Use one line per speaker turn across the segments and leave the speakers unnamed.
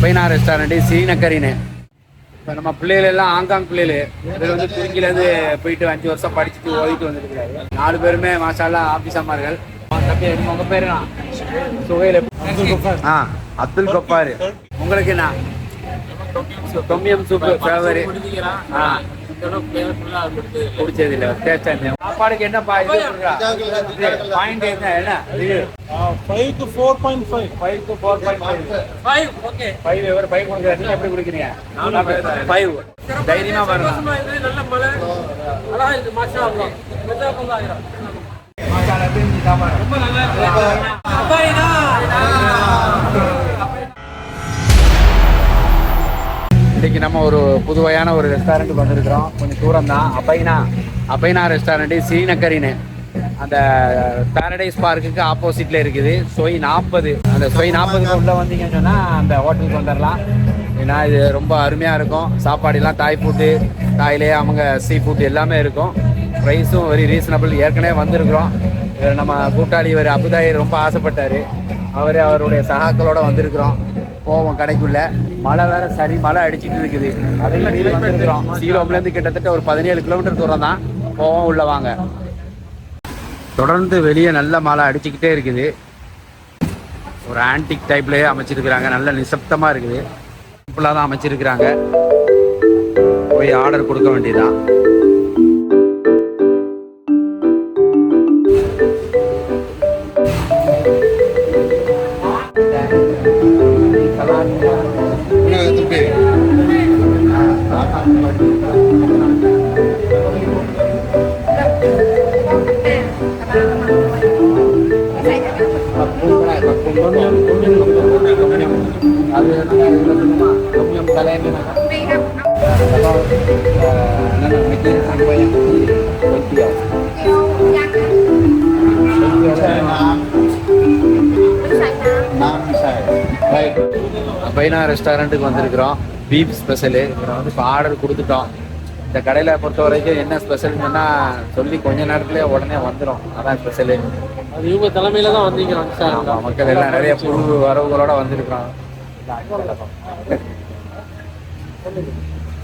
அபைனா restaurant ஸ்ரீநகரின்னு. இப்போ நம்ம பிள்ளைகள் எல்லாம் ஆங்காங் பிள்ளைகள் இவர் வந்து துருக்கிலேருந்து போயிட்டு அஞ்சு வருஷம் படிச்சுட்டு ஓதிட்டு வந்துருக்காரு நாலு பேருமே மாஷால்லா ஆஃபீஸாமார்கள் தம்பி உங்க பேரு சுகையில் ஆ அப்துல் கப்பாரு உங்களுக்கு என்ன? தொம்மியம் சூப்பு ஃபேவரு ஆ. பிடிச்சது இல்லை. டேஸ்டா இல்லை சாப்பாடுக்கு என்னப்பா இது பாயிண்ட் என்ன? என்ன? இது.
Five to four point five
five to four point five
five okay
five ever five கொடுக்குறேன் நீங்க எப்படி கொடுக்குறீங்க? ஃபைவ் தைரியமா வரணும்.
நல்ல மழை. இது மாஷா ரொம்ப நல்லா இருக்கு
இன்னைக்கு நம்ம ஒரு புதுவையான ஒரு ரெஸ்டாரண்ட்டுக்கு வந்திருக்கிறோம். கொஞ்சம் தூரம் தான். அபைனா அபைனா ரெஸ்டாரண்ட்டு ஸ்ரீநகரின்னு. அந்த பேரடைஸ் பார்க்குக்கு ஆப்போசிட்ல இருக்குது. சொய் நாற்பது அந்த சொய் நாற்பதுக்கு உள்ள வந்தீங்கன்னு சொன்னால் அந்த ஹோட்டலுக்கு வந்துடலாம் ஏன்னா இது ரொம்ப அருமையாக இருக்கும். சாப்பாடுலாம் தாய் ஃபுட்டு தாயிலே அவங்க சீ ஃபுட் எல்லாமே இருக்கும். ப்ரைஸும் வெரி ரீசனபிள் ஏற்கனவே வந்திருக்கிறோம். நம்ம கூட்டாளி இவர் அபுதாயி ரொம்ப ஆசைப்பட்டார். அவர் அவருடைய சகாக்களோடு வந்திருக்கிறோம். போவோம் கடைக்குள்ள. மழை வேற சரி மழை அடிச்சுட்டு இருக்குது. அதையும் நீங்க வந்திருக்கிறோம். சீலோம்ல கிட்டத்தட்ட ஒரு பதினேழு கிலோமீட்டர் தூரம் தான் போவோம் உள்ள வாங்க. தொடர்ந்து வெளியே நல்ல மழை அடிச்சுக்கிட்டே இருக்குது. ஒரு ஆன்டிக் டைப்லேயே அமைச்சிருக்கிறாங்க. நல்ல நிசப்தமாக இருக்குது. சிம்பிளாக தான் அமைச்சிருக்கிறாங்க. போய் ஆர்டர் கொடுக்க வேண்டியதுதான். பைனா ரெஸ்டாரண்ட்டுக்கு வந்திருக்கிறோம். பீஃப் ஸ்பெஷலு வந்து இப்போ ஆர்டர் கொடுத்துட்டோம். இந்த கடையில் பொறுத்த வரைக்கும் என்ன ஸ்பெஷல்னா சொல்லி கொஞ்ச நேரத்துலேயே உடனே வந்துடும் அதான் ஸ்பெஷலு
அது இவங்க தலைமையில தான் வந்தீங்க சார்.
ஆமாம் மக்கள் எல்லாம் நிறைய புது வரவுகளோட வந்திருக்கிறோம்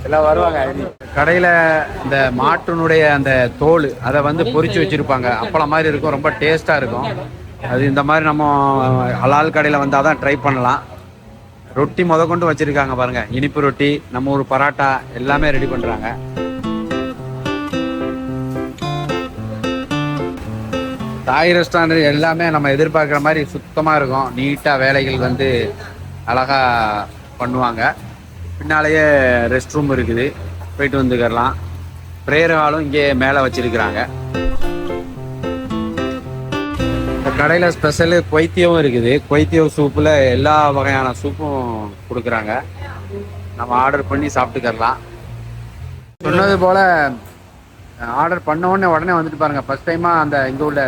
எல்லாம் வருவாங்க கடையில் இந்த மாட்டினுடைய அந்த தோல் அதை வந்து பொரிச்சு வச்சிருப்பாங்க. அப்பளம் மாதிரி இருக்கும். ரொம்ப டேஸ்ட்டாக இருக்கும். அது இந்த மாதிரி நம்ம ஹலால் கடையில் வந்தால் தான் ட்ரை பண்ணலாம். ரொட்டி முத கொண்டு வச்சிருக்காங்க பாருங்க. இனிப்பு ரொட்டி நம்ம ஒரு பராட்டா எல்லாமே ரெடி பண்றாங்க. தாய் ரெஸ்டாரண்ட் எல்லாமே நம்ம எதிர்பார்க்குற மாதிரி சுத்தமாக இருக்கும். நீட்டாக வேலைகள் வந்து அழகா பண்ணுவாங்க. பின்னாலேயே ரெஸ்ட் ரூம் இருக்குது. போயிட்டு வந்துக்கிறலாம். ப்ரேயர் ஹாலும் இங்கே மேலே வச்சிருக்கிறாங்க. கடையில் ஸ்பெஷலு கொய்த்தியவும் இருக்குது. கொய்த்தியம் சூப்பில் எல்லா வகையான சூப்பும் கொடுக்குறாங்க. நம்ம ஆர்டர் பண்ணி சாப்பிட்டுக்கறலாம். சொன்னது போல் ஆர்டர் பண்ண உடனே உடனே வந்துட்டு பாருங்க. ஃபர்ஸ்ட் டைமாக அந்த இங்கே உள்ள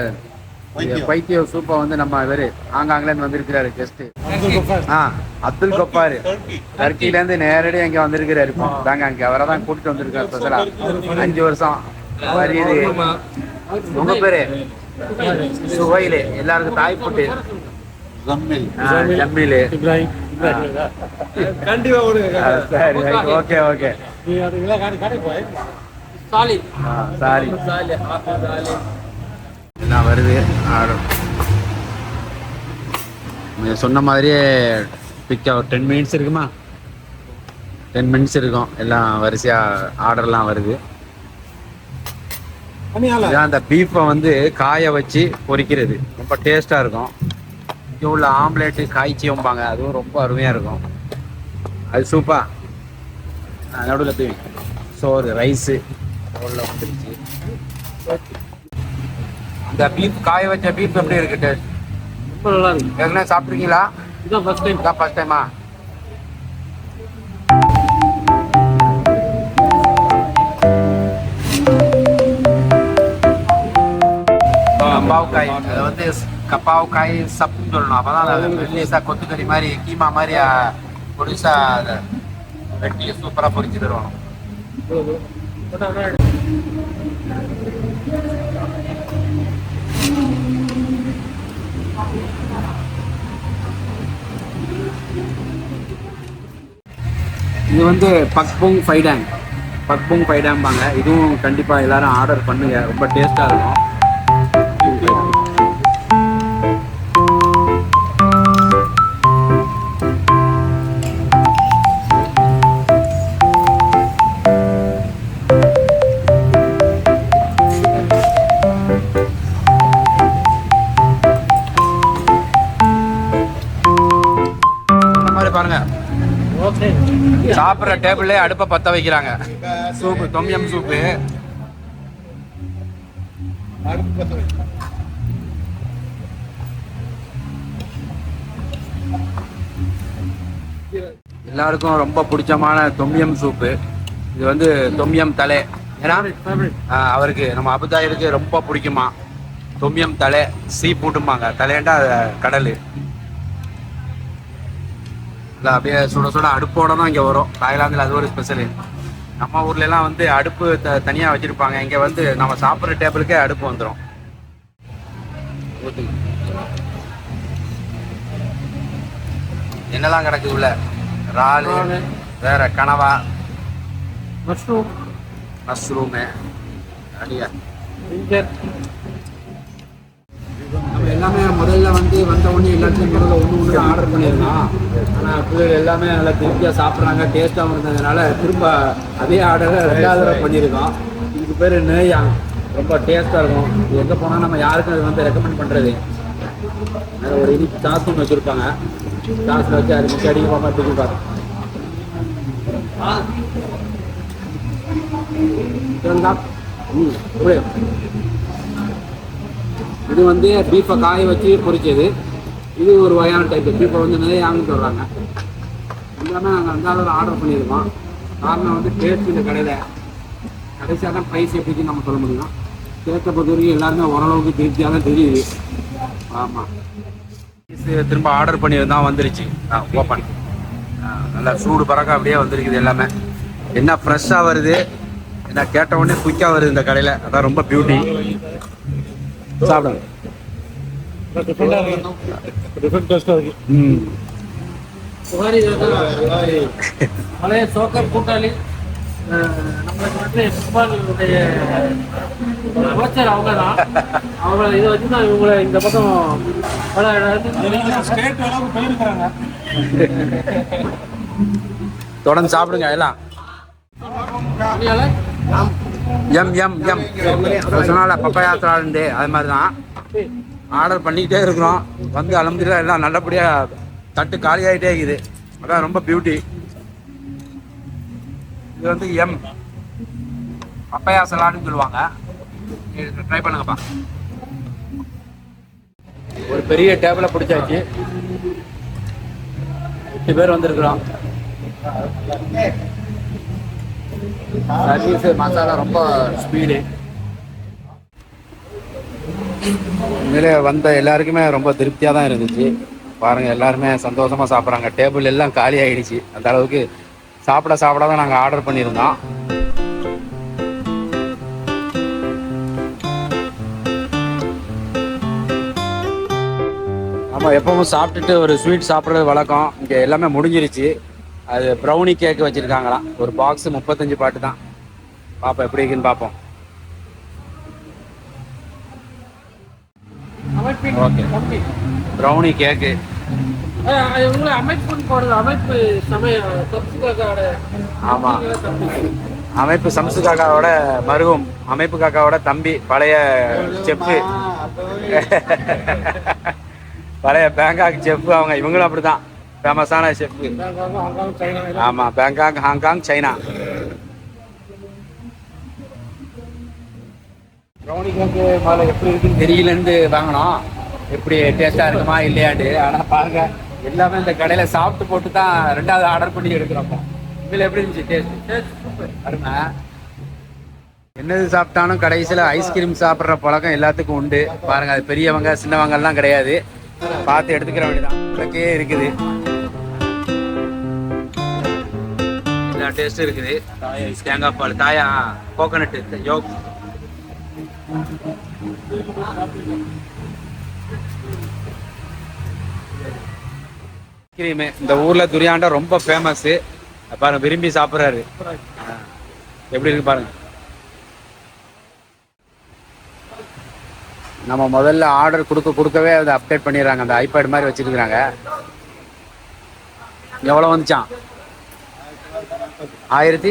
கொய்த்திய சூப்பை வந்து நம்ம இவர் ஆங்காங்லேருந்து வந்திருக்கிறாரு கெஸ்ட்டு ஆ அப்துல் கப்பார் டர்க்கிலேருந்து நேரடியாக இங்கே வந்திருக்கிறாரு. இப்போ தாங்க அங்கே அவரை தான் கூட்டிட்டு வந்திருக்காரு ஸ்பெஷலாக அஞ்சு வருஷம். உங்க பேரு? சுவையிலே எல்லாருக்கும் தாய் புட்டு.
கண்டிப்பா
சரி ஓகே. ஓகே சாரி வருது? ஆர்டர் சொன்ன மாதிரியே ஒரு டென் மினிட்ஸ் இருக்குமா? டென் மினிட்ஸ் இருக்கும். எல்லாம் வரிசையாக ஆர்டர்லாம் வருது. அந்த பீஃபை வந்து காய வச்சு பொரிக்கிறது ரொம்ப டேஸ்ட்டாக இருக்கும். இங்கே உள்ள ஆம்லேட்டு காய்ச்சியம்பாங்க. அதுவும் ரொம்ப அருமையாக இருக்கும். அது சூப்பா நடுவில் போய் சோறு ரைஸு உள்ள வந்துருச்சு. இந்த பீஃப் காய வச்ச பீஃப் எப்படி இருக்கு டேஸ்ட்?
ரொம்ப நல்லா இருக்கு.
ஏற்கனவே சாப்பிட்ருக்கீங்களா
இதுதான் ஃபர்ஸ்ட் டைம்
இதான் ஃபர்ஸ்ட் டைமா கப்பாவுக்காய் அதை வந்து கப்பாவுக்காய் சப்புன்னு சொல்லணும். அப்போதான் அதை மெல்லிசா கொத்துக்கறி மாதிரி கீமா மாதிரி பொடிசா அதை வெட்டி சூப்பராக பொறிச்சு தருவாங்க. இது வந்து பக்பூங் ஃபைடாங் பக்புங் ஃபைடாம்பாங்க இதுவும் கண்டிப்பாக எல்லாரும் ஆர்டர் பண்ணுங்க. ரொம்ப டேஸ்ட்டாக இருக்கும். சாப்பிட்ற டேபிள்லே அடுப்பை பற்ற வைக்கிறாங்க. Soup tom yum soup. எல்லாருக்கும் ரொம்ப பிடிச்சமான தொம்யம் சூப்பு. இது வந்து தொம்யம் தலை. ஏன்னா அவருக்கு நம்ம அபுதாயிருக்கு ரொம்ப பிடிக்குமா? தொம்யம் தலை சீ பூட்டும்பாங்க தலையண்டா கடல். இல்லை அப்படியே சுட சுட அடுப்போட தான் இங்கே வரும். தாய்லாந்தில் அது ஒரு ஸ்பெஷலு நம்ம ஊர்ல எல்லாம் வந்து அடுப்பு த தனியாக வச்சுருப்பாங்க. இங்கே வந்து நம்ம சாப்பிட்ற டேபிளுக்கே அடுப்பு வந்துடும் என்னெல்லாம் கிடக்குது உள்ள? இறாலு வேற கனவா. மஷ்ரூமு.
ginger.
நம்ம எல்லாமே முதல்ல வந்து வந்த உடனே முதல்ல ஒன்று ஒன்று ஆர்டர் பண்ணியிருந்தோம் ஆனால் பிள்ளைகள் எல்லாமே நல்லா திருப்தியாக சாப்பிட்றாங்க டேஸ்ட்டாகவும் இருந்ததுனால திரும்ப அதே ஆர்டரை ரெண்டாவது தடவை பண்ணியிருக்கோம். இதுக்கு பேர் நேயாங் ரொம்ப டேஸ்ட்டாக இருக்கும். இது எங்கே போனால் நம்ம யாருக்கும் அது வந்து ரெக்கமெண்ட் பண்ணுறது அதில் ஒரு இனிப்பு சாஸ் ஒன்று வச்சுருப்பாங்க. சாஸில் வச்சு அது மிக்க அடிக்க பார்ப்பா தூக்கி பார்த்து ம் இது வந்து பீஃபை காய வச்சு பொரிச்சது. இது ஒரு வகையான டைப் இப்போ வந்து யாருன்னு சொல்கிறாங்க எல்லாமே நாங்கள் அஞ்சாவது ஆர்டர் பண்ணியிருக்கோம். காரணம் வந்து டேஸ்ட் இந்த கடையில். கடைசியாக தான் ப்ரைஸ் எப்படின்னு நம்ம சொல்ல முடியும். டேஸ்ட்டை பொறுத்த வரைக்கும் எல்லாருமே ஓரளவுக்கு திருப்தியாக தான் தெரியுது. ஆமாம் திரும்ப ஆர்டர் பண்ணியிருந்தான் வந்துருச்சு. ஓப்பன் நல்லா சூடு பறக்க அப்படியே வந்துருக்குது எல்லாமே. என்ன ஃப்ரெஷ்ஷாக வருது? என்ன கேட்ட உடனே குயிக்காக வருது இந்த கடையில். அதான் ரொம்ப பியூட்டி சாப்பிடுங்க.
Different ஆ இருக்கு.
ம்
பழைய சோக்கர் கூட்டாளி நம்மளுக்கு வந்து ஃபுட்பாலுடைய அமைச்சர் அவங்க தான் அவங்க இதை வச்சு தான் இவங்களை இந்த பக்கம் பல இடத்துல
State அளவுக்கு போயிருக்கிறாங்க.
தொடர்ந்து சாப்பிடுங்க எல்லாம் எம் எம் எம் சொன்னால பப்பயாத்திராண்டு அது மாதிரி தான் ஆர்டர் பண்ணிக்கிட்டே இருக்கிறோம். வந்து அலமதுல எல்லாம் நல்லபடியாக தட்டு காலியாகிட்டே இருக்குது. அதான் ரொம்ப பியூட்டி இது வந்து எம் அப்பையா சலாடுன்னு சொல்லுவாங்க. ட்ரை பண்ணுங்கப்பா. ஒரு பெரிய டேபிளை பிடிச்சாச்சு. எட்டு பேர் வந்திருக்கிறோம். சர்வீஸ் மசாலா ரொம்ப ஸ்பீடு உண்மையிலே வந்த எல்லாருக்குமே ரொம்ப திருப்தியாக தான் இருந்துச்சு. பாருங்கள் எல்லாருமே சந்தோஷமாக சாப்பிட்றாங்க. டேபிள் எல்லாம் காலி ஆகிடுச்சு அந்த அளவுக்கு சாப்பிட சாப்பிட தான் நாங்கள் ஆர்டர் பண்ணியிருந்தோம். ஆமாம் எப்பவும் சாப்பிட்டுட்டு ஒரு ஸ்வீட் சாப்பிட்றது வழக்கம். இங்கே எல்லாமே முடிஞ்சிருச்சு. அது ப்ரௌனி கேக் வச்சுருக்காங்களாம். ஒரு பாக்ஸ் முப்பத்தஞ்சு பாட்டு தான். பார்ப்போம் எப்படி இருக்குன்னு பார்ப்போம் ப்ரௌனி கேக்கு
அஹ், அது உங்களை அமைப்புன்னு போடுறது அமைப்பு சமயம் தொப்புக்காரோட
ஆமா. அமைப்பு சம்சு காக்காவோட மருகும் அமைப்பு காக்காவோட தம்பி பழைய செப்பு பழைய பேங்காக் செஃப் அவங்க இவங்களும் அப்படிதான். ஃபேமஸான செஃப்
ஹாங்காங், சைனா.
ஆமா Bangkok Hong Kong China. Brownie cake முதல்ல எப்படி இருக்குன்னு தெரியலன்னு வாங்கினோம். எப்படி டேஸ்ட்டாக இருக்குமா இல்லையாண்டு ஆனால் பாருங்க எல்லாமே இந்த கடையில் சாப்பிட்டு போட்டு தான் ரெண்டாவது ஆர்டர் பண்ணி எடுக்கிறோம். இதில் எப்படி இருந்துச்சு டேஸ்ட் டேஸ்ட் சூப்பர் அருமை. என்னது சாப்பிட்டாலும் கடைசியில் ஐஸ்கிரீம் சாப்பிட்ற பழக்கம் எல்லாத்துக்கும் உண்டு. பாருங்க அது பெரியவங்க சின்னவங்கள்லாம் கிடையாது. பார்த்து எடுத்துக்கிற வேண்டியதான் உங்களுக்கே இருக்குது. எல்லா டேஸ்ட்டும் இருக்குது. தேங்காய் பால் தாயா கோகனட்டு யோக் ஐஸ்கிரீமு இந்த ஊர்ல துரியாண்டா ரொம்ப ஃபேமஸ் பாருங்க விரும்பி சாப்பிட்றாரு. எப்படி இருக்கு பாருங்க. நம்ம முதல்ல ஆர்டர் கொடுக்க கொடுக்கவே அதை அப்டேட் பண்ணிடுறாங்க. அந்த ஐபேட் மாதிரி வச்சிருக்கிறாங்க. எவ்வளோ வந்துச்சான் ஆயிரத்தி?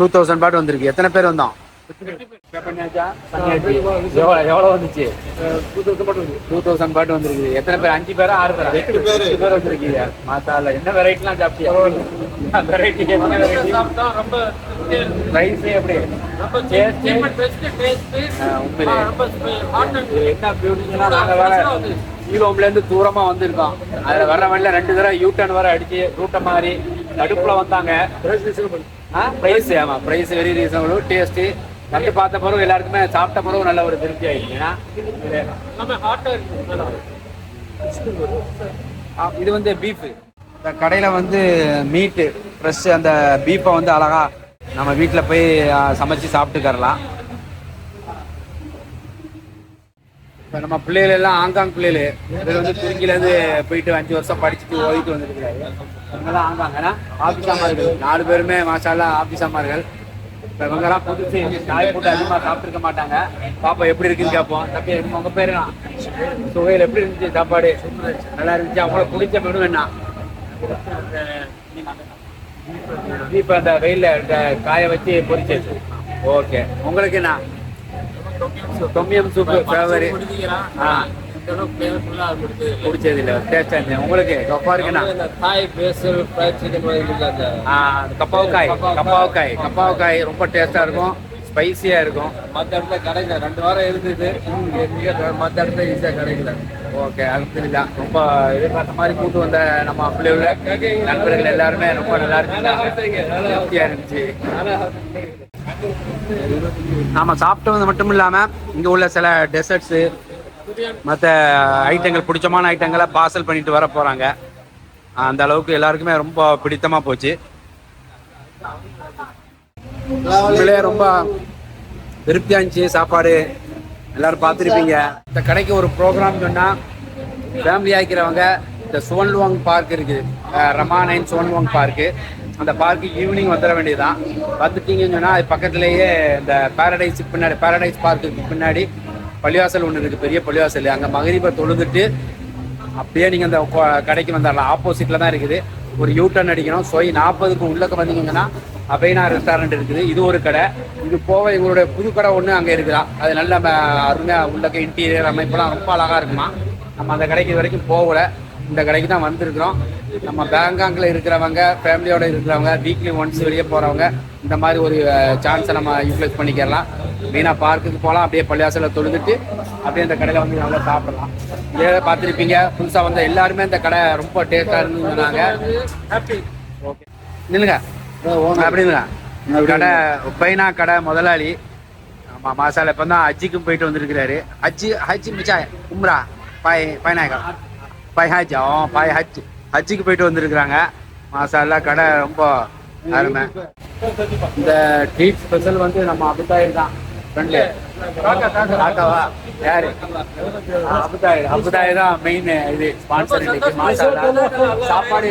டூ தௌசண்ட்
பாட்டு வந்திருக்கு. எத்தனை பேர் வந்தோம்? எவ்வளவு வந்துச்சு
டூ தௌசண்ட்
பாட்டு வந்திருக்கு எத்தனை பேர் அஞ்சு பேரா ஆறு பேரா எட்டு பேர் எட்டு பேர் வந்திருக்கீங்க மாசால என்ன வெரைட்டிலாம் சாப்பிட்டியா வெரைட்டி என்ன வெரைட்டி
சாப்பிட்டா ரொம்ப ரொம்ப டேஸ்ட்
உண்மையிலே. என்ன பியூட்டிங்கன்னா நாங்கள் வேற ஈரோம்ல இருந்து தூரமா வந்திருக்கோம் அதுல வர்ற வழியில ரெண்டு தடவை யூ டர்ன் வர அடிச்சு ரூட்டை மாதிரி நடுப்புல வந்தாங்க பிரைஸ் ஆமா பிரைஸ் வெரி ரீசனபிள் டேஸ்ட் வந்து பார்த்த பிறகு எல்லாருக்குமே சாப்பிட்ட பிறகு நல்ல ஒரு திருப்தி ஆயிடுச்சு. ஏன்னா இது- வந்து பீஃப் இந்த கடையில் வந்து மீட்டு ஃப்ரெஷ் அந்த பீஃபை வந்து அழகா நம்ம வீட்டில் போய் சமைச்சு சாப்பிட்டுக்கறலாம். இப்போ நம்ம பிள்ளைகள் எல்லாம் ஆங்காங் பிள்ளைகள் இதில் வந்து துருக்கிலேருந்து போயிட்டு அஞ்சு வருஷம் படிச்சுட்டு ஓடிட்டு வந்துருக்கிறாரு. இவங்கெல்லாம் ஆங்காங்க ஏன்னா ஆஃபீஸாமார்கள் நாலு பேருமே மாஷாலாம் ஆஃபீஸாமார்கள் இப்போ இவங்கெல்லாம் புதுசு நாய் போட்டு அதிகமாக சாப்பிட்டுருக்க மாட்டாங்க. பாப்பா எப்படி இருக்குன்னு கேட்போம் தம்பி உங்க பேரு? சுவையில் எப்படி இருந்துச்சு சாப்பாடு? நல்லா இருந்துச்சு? அவங்களுக்கு பிடிச்ச மெனு என்ன? இப்போ அந்த வெயிலில் காய வச்சு பொரிச்சது ஓகே உங்களுக்கு என்ன? தொம்மியம் சூப்பு ஃபேவரி ஆ.
இந்த அளவுக்கு.
பிடிச்சது இல்லை டேஸ்டாக இருந்துச்சு உங்களுக்கு கப்பா இருக்குண்ணா
இந்த பேசல் சிக்கன் அந்த
ஆ கப்பாவுக்காய். கப்பாவுக்காய். கப்பாவுக்காய். ரொம்ப டேஸ்டாக இருக்கும். ஸ்பைசியாக இருக்கும்.
மற்ற இடத்துல கிடைக்கல. ரெண்டு வாரம் இருந்தது. மற்ற இடத்துல ஈஸியாக கிடைக்கல.
ஓகே அல்ஹம்துலில்லா. ரொம்ப எதிர்பார்த்த மாதிரி கூட்டு வந்த நம்ம பிள்ளைகள் நண்பர்கள் எல்லாருமே ரொம்ப நல்லா இருந்துச்சு இருந்துச்சு. நாம சாப்பிட்டு வந்தது மட்டும் இல்லாம இங்க உள்ள சில டெசர்ட்ஸு மற்ற ஐட்டங்கள் பிடிச்சமான ஐட்டங்களை பார்சல் பண்ணிட்டு வர போகிறாங்க அந்த அளவுக்கு எல்லாருக்குமே ரொம்ப பிடித்தமாக போச்சு. உண்மையிலே ரொம்ப திருப்தியாக இருந்துச்சு சாப்பாடு. எல்லாரும் பார்த்துருப்பீங்க. இந்த கடைக்கு ஒரு ப்ரோக்ராம் சொன்னால் ஃபேமிலி ஆக்கிறவங்க இந்த சுவன்லுவாங் பார்க் இருக்குது ரமானைன் சுவன்லுவாங் பார்க்கு அந்த பார்க்கு ஈவினிங் வந்துட வேண்டியதுதான். பார்த்துட்டீங்கன்னு சொன்னால் அது பக்கத்துலேயே இந்த பேரடைஸுக்கு பின்னாடி பேரடைஸ் பார்க்குக்கு பின்னாடி பள்ளிவாசல் ஒன்று இருக்குது பெரிய பள்ளிவாசல். அங்கே மகரிபை தொழுதுட்டு அப்படியே நீங்கள் அந்த கடைக்கு வந்துடலாம். ஆப்போசிட்டில் தான் இருக்குது. ஒரு யூ டர்ன் அடிக்கணும் ஸோ நாற்பதுக்கு உள்ளக்க வந்தீங்கன்னா அபைனா ரெஸ்டாரண்ட் இருக்குது. இது ஒரு கடை. இது போக எங்களுடைய புது கடை ஒன்று அங்கே இருக்குதா? அது நல்ல அருமையாக உள்ளக்க இன்டீரியர் அமைப்பெல்லாம் ரொம்ப அழகாக இருக்குமா? நம்ம அந்த கடைக்கு இது வரைக்கும் போகல. இந்த கடைக்கு தான் வந்திருக்கிறோம். நம்ம பேங்காங்கில் இருக்கிறவங்க ஃபேமிலியோடு இருக்கிறவங்க வீக்லி ஒன்ஸ் வெளியே போகிறவங்க இந்த மாதிரி ஒரு சான்ஸை நம்ம யூட்டிலைஸ் பண்ணிக்கலாம். மெயினாக பார்க்குக்கு போகலாம் அப்படியே பள்ளியாசலில் தொழுதுட்டு அப்படியே இந்த கடையில் வந்து நல்லா சாப்பிடலாம். இதே பார்த்துருப்பீங்க புதுசாக வந்த எல்லாருமே இந்த கடை ரொம்ப டேஸ்டாக இருந்து சொன்னாங்க. ஓகே. நில்லுங்க. அப்படிங்களா கடை பைனா கடை முதலாளி ஆமாம் மாசால இப்போ தான் ஹஜ்ஜிக்கும் போயிட்டு வந்திருக்கிறாரு. ஹஜ்ஜி ஹஜ்ஜி மிச்சாய் உம்ரா பாய் பாய்நாயகா பாய் ஹஜ் ஆ பாய் ஹஜ். ஹஜ்ஜிக்கு போயிட்டு வந்திருக்கிறாங்க. மாசால கடை ரொம்ப அருமை. இந்த ட்ரீட் ஸ்பெஷல் வந்து நம்ம அபுதாயிர் தான் ஃப்ரெண்ட்லி காக்காவா? யாரு? தான் மெயின் இது ஸ்பான்சர் இன்னைக்கு சாப்பாடு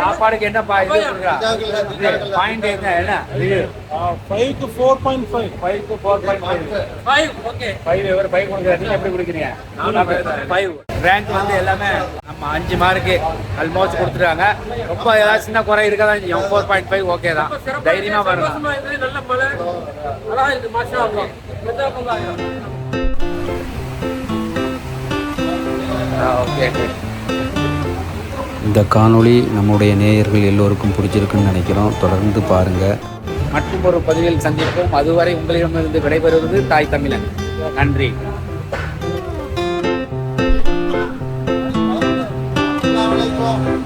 சாப்பாடுக்கு என்னப்பா இது பாயிண்ட் என்ன என்ன? இது
five to four point five
five to four point five
five okay
five ever five கொடுக்குறீங்க நீங்க எப்படி கொடுக்குறீங்க? ஃபைவ் ரேங்க் வந்து எல்லாமே நம்ம அஞ்சு மார்க்கு ஆல்மோஸ்ட் கொடுத்துருக்காங்க. ரொம்ப ஏதாவது சின்ன குறை இருக்கதான் செய்யும். ஃபோர் பாயிண்ட் ஃபைவ் ஓகே தான். தைரியமா வரலாம்
இந்த காணொளி நம்முடைய நேயர்கள் எல்லோருக்கும் பிடிச்சிருக்குன்னு நினைக்கிறோம். தொடர்ந்து பாருங்கள்
மற்றும் ஒரு பதிவில் சந்திப்போம். அதுவரை உங்களிடமிருந்து விடைபெறுவது தாய் தமிழன். நன்றி.
அலைக்கும்